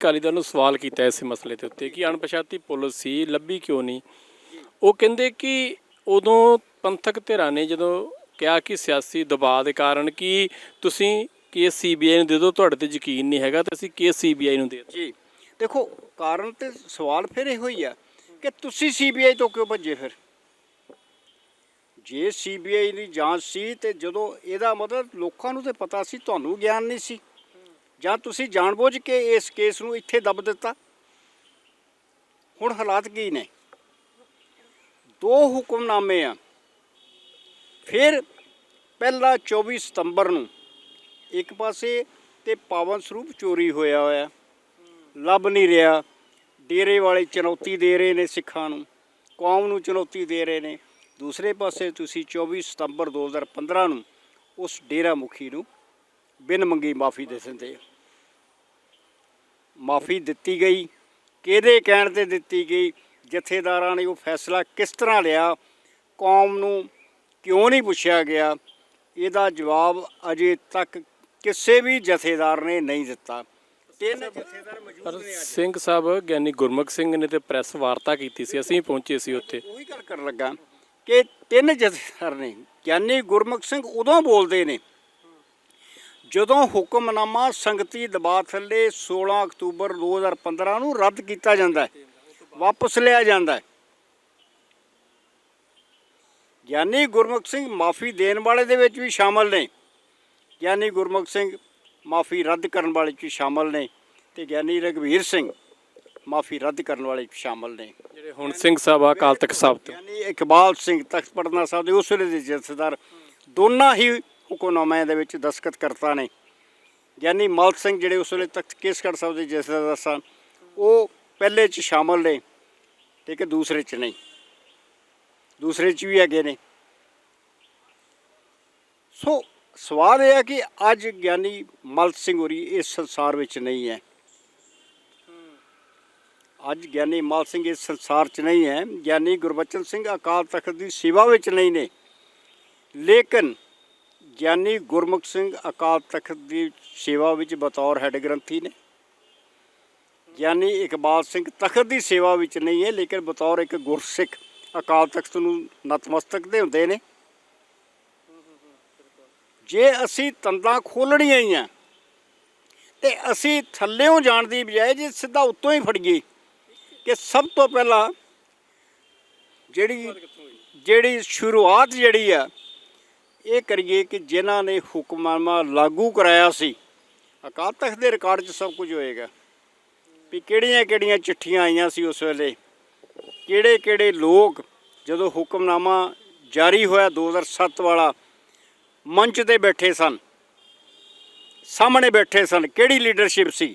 ਅਕਾਲੀ ਦਲ ਨੂੰ ਸਵਾਲ ਕੀਤਾ ਇਸ ਮਸਲੇ ਦੇ ਉੱਤੇ ਕਿ ਅਣਪਛਾਤੀ ਪੁਲਿਸ ਸੀ, ਲੱਭੀ ਕਿਉਂ ਨਹੀਂ? ਉਹ ਕਹਿੰਦੇ ਕਿ ਉਦੋਂ ਪੰਥਕ ਧਿਰਾਂ ਨੇ ਜਦੋਂ ਕਿਹਾ ਕਿ ਸਿਆਸੀ ਦਬਾਅ ਦੇ ਕਾਰਨ ਕਿ ਤੁਸੀਂ ਕੇਸ ਸੀਬੀਆਈ ਨੂੰ ਦੇ ਦਿਓ, ਤੁਹਾਡੇ ਤੇ ਯਕੀਨ ਨਹੀਂ ਹੈਗਾ ਤੇ ਅਸੀਂ ਕੇਸ ਸੀਬੀਆਈ ਨੂੰ ਦੇ ਦਿੰਦੇ ਜੀ, ਦੇਖੋ, ਕਾਰਨ ਤੇ ਸਵਾਲ ਫਿਰ ਇਹੋ ਹੀ ਆ ਕਿ ਤੁਸੀਂ ਸੀਬੀਆਈ ਤੋਂ ਕਿਉਂ ਭੱਜੇ ਫਿਰ? ਜੇ ਸੀਬੀਆਈ ਦੀ ਜਾਂਚ ਸੀ ਤੇ ਜਦੋਂ ਇਹਦਾ ਮਤਲਬ ਲੋਕਾਂ ਨੂੰ ਤੇ ਪਤਾ ਸੀ, ਤੁਹਾਨੂੰ ਗਿਆਨ ਨਹੀਂ ਸੀ। ਜਾਂ ਤੁਸੀਂ ਜਾਣਬੁੱਝ ਕੇ ਇਸ ਕੇਸ ਨੂੰ ਇੱਥੇ ਦੱਬ ਦਿੱਤਾ? ਹੁਣ ਹਾਲਾਤ ਕੀ ਨੇ? ਦੋ ਹੁਕਮਨਾਮੇ ਆ। ਫਿਰ ਪਹਿਲਾ 24 ਸਤੰਬਰ ਨੂੰ ਇੱਕ ਪਾਸੇ ਤੇ ਪਾਵਨ ਸਰੂਪ ਚੋਰੀ ਹੋਇਆ ਹੋਇਆ। ਲੱਭ ਨਹੀਂ ਰਿਹਾ। ਡੇਰੇ ਵਾਲੇ ਚੁਣੌਤੀ ਦੇ ਰਹੇ ਨੇ ਸਿੱਖਾਂ ਨੂੰ। ਕੌਮ ਨੂੰ ਚੁਣੌਤੀ ਦੇ ਰਹੇ ਨੇ। ਦੂਸਰੇ ਪਾਸੇ ਤੁਸੀਂ 24 ਸਤੰਬਰ 2015 ਨੂੰ ਉਸ ਡੇਰਾ ਮੁਖੀ ਨੂੰ ਬਿਨ ਮੰਗੀ ਮਾਫੀ ਦੇ ਦਿੰਦੇ ਮਾਫੀ ਦਿੱਤੀ ਗਈ। ਕਿਹਦੇ ਕਹਿਣ ਤੇ ਦਿੱਤੀ ਗਈ? ਜਥੇਦਾਰਾਂ ਨੇ ਉਹ ਫੈਸਲਾ ਕਿਸ ਤਰ੍ਹਾਂ ਲਿਆ? ਕੌਮ ਨੂੰ ਕਿਉਂ ਨਹੀਂ ਪੁੱਛਿਆ ਗਿਆ? ਇਹਦਾ ਜਵਾਬ ਅਜੇ ਤੱਕ ਕਿਸੇ ਵੀ ਜਥੇਦਾਰ ਨੇ ਨਹੀਂ ਦਿੱਤਾ। ਤਿੰਨ ਜਥੇਦਾਰ ਮੌਜੂਦ ਨੇ ਅੱਜ। ਸਿੰਘ ਸਾਹਿਬ ਗਿਆਨੀ ਗੁਰਮੁਖ ਸਿੰਘ ਨੇ ਤੇ ਪ੍ਰੈਸ ਵਾਰਤਾ ਕੀਤੀ ਸੀ। ਅਸੀਂ ਪਹੁੰਚੇ ਸੀ ਉੱਥੇ। ਉਹੀ ਗੱਲ ਕਰਨ ਲੱਗਾ ਕਿ ਤਿੰਨ ਜਥੇਦਾਰ ਨੇ ਗਿਆਨੀ ਗੁਰਮੁਖ ਸਿੰਘ ਉਦੋਂ ਬੋਲਦੇ ਨੇ ਜਦੋਂ ਹੁਕਮਨਾਮਾ ਸੰਗਤੀ ਦਬਾਅ ਥੱਲੇ 16 ਅਕਤੂਬਰ 2015 ਨੂੰ ਰੱਦ ਕੀਤਾ ਜਾਂਦਾ ਹੈ ਵਾਪਸ ਲਿਆ ਜਾਂਦਾ ਹੈ। ਗਿਆਨੀ ਗੁਰਮੁਖ ਸਿੰਘ ਮਾਫੀ ਦੇਣ ਵਾਲੇ ਦੇ ਵਿੱਚ ਵੀ ਸ਼ਾਮਲ ਨੇ। ਗਿਆਨੀ ਗੁਰਮੁਖ ਸਿੰਘ ਮਾਫੀ ਰੱਦ ਕਰਨ ਵਾਲੇ 'ਚ ਸ਼ਾਮਲ ਨੇ ਤੇ ਗਿਆਨੀ ਰਗਵੀਰ ਸਿੰਘ ਮਾਫੀ ਰੱਦ ਕਰਨ ਵਾਲੇ 'ਚ ਸ਼ਾਮਲ ਨੇ। ਜਿਹੜੇ ਹੁਣ ਸਿੰਘ ਸਾਹਿਬ ਆ ਅਕਾਲ ਤਖਤ ਸਾਹਿਬ ਤੋਂ। ਯਾਨੀ ਇਕਬਾਲ ਸਿੰਘ ਤਖਤ ਪਟਨਾ ਸਾਹਿਬ ਦੇ ਉਸ ਵੇਲੇ ਦੇ ਜਥੇਦਾਰ ਦੋਨਾਂ ਹੀ ਹੁਕਮਨਾਮਿਆਂ ਦੇ ਵਿੱਚ ਦਸਖਤ ਕਰਤਾ ਨੇ। ਯਾਨੀ ਮਲ ਸਿੰਘ ਜਿਹੜੇ ਉਸ ਵੇਲੇ ਤਖਤ ਕੇਸਗੜ੍ਹ ਸਾਹਿਬ ਦੇ ਜਥੇਦਾਰ ਸਨ, ਉਹ ਪਹਿਲੇ ਚ ਸ਼ਾਮਲ ਨੇ ਠੀਕ ਹੈ ਦੂਸਰੇ ਚ ਨਹੀਂ। ਦੂਸਰੇ ਚ ਵੀ ਹੈਗੇ ਨੇ। ਸੋ ਸਵਾਲ ਇਹ ਹੈ ਕਿ ਅੱਜ ਗਿਆਨੀ ਮਲ ਸਿੰਘ ਹੋਰੀ ਇਸ ਸੰਸਾਰ ਵਿੱਚ ਨਹੀਂ ਹੈ। ਅੱਜ ਗਿਆਨੀ ਮਲ ਸਿੰਘ ਇਸ ਸੰਸਾਰ 'ਚ ਨਹੀਂ ਹੈ। ਗਿਆਨੀ ਗੁਰਬਚਨ ਸਿੰਘ ਅਕਾਲ ਤਖਤ ਦੀ ਸੇਵਾ ਵਿੱਚ ਨਹੀਂ ਨੇ। ਲੇਕਿਨ ਗਿਆਨੀ ਗੁਰਮੁਖ ਸਿੰਘ ਅਕਾਲ ਤਖਤ ਦੀ ਸੇਵਾ ਵਿੱਚ ਬਤੌਰ ਹੈੱਡ ਗ੍ਰੰਥੀ ਨੇ। ਗਿਆਨੀ ਇਕਬਾਲ ਸਿੰਘ ਤਖਤ ਦੀ ਸੇਵਾ ਵਿੱਚ ਨਹੀਂ ਹੈ, ਲੇਕਿਨ ਬਤੌਰ ਇੱਕ ਗੁਰਸਿੱਖ ਅਕਾਲ ਤਖਤ ਨੂੰ ਨਤਮਸਤਕ ਦੇ ਹੁੰਦੇ ਨੇ। ਜੇ ਅਸੀਂ ਤੰਦਾਂ ਖੋਲਣੀਆਂ ਹੀ ਆ, ਤੇ ਅਸੀਂ ਥੱਲੇੋਂ ਜਾਣ ਦੀ ਬਜਾਏ ਜੇ ਸਿੱਧਾ ਉੱਤੋਂ ਹੀ ਫੜੀਏ, ਕਿ ਸਭ ਤੋਂ ਪਹਿਲਾਂ ਜਿਹੜੀ ਜਿਹੜੀ ਸ਼ੁਰੂਆਤ ਜਿਹੜੀ ਆ ਇਹ ਕਰੀਏ ਕਿ ਜਿਨ੍ਹਾਂ ਨੇ ਹੁਕਮਨਾਮਾ ਲਾਗੂ ਕਰਾਇਆ ਸੀ, ਅਕਾਲ ਤਖਤ ਦੇ ਰਿਕਾਰਡ 'ਚ ਸਭ ਕੁਝ ਹੋਏਗਾ। ਵੀ ਕਿਹੜੀਆਂ ਕਿਹੜੀਆਂ ਚਿੱਠੀਆਂ ਆਈਆਂ ਸੀ ਉਸ ਵੇਲੇ? ਕਿਹੜੇ ਕਿਹੜੇ ਲੋਕ ਜਦੋਂ ਹੁਕਮਨਾਮਾ ਜਾਰੀ ਹੋਇਆ 2007 ਵਾਲਾ, ਮੰਚ ਤੇ ਬੈਠੇ ਸਨ, ਸਾਹਮਣੇ ਬੈਠੇ ਸਨ, ਕਿਹੜੀ ਲੀਡਰਸ਼ਿਪ ਸੀ?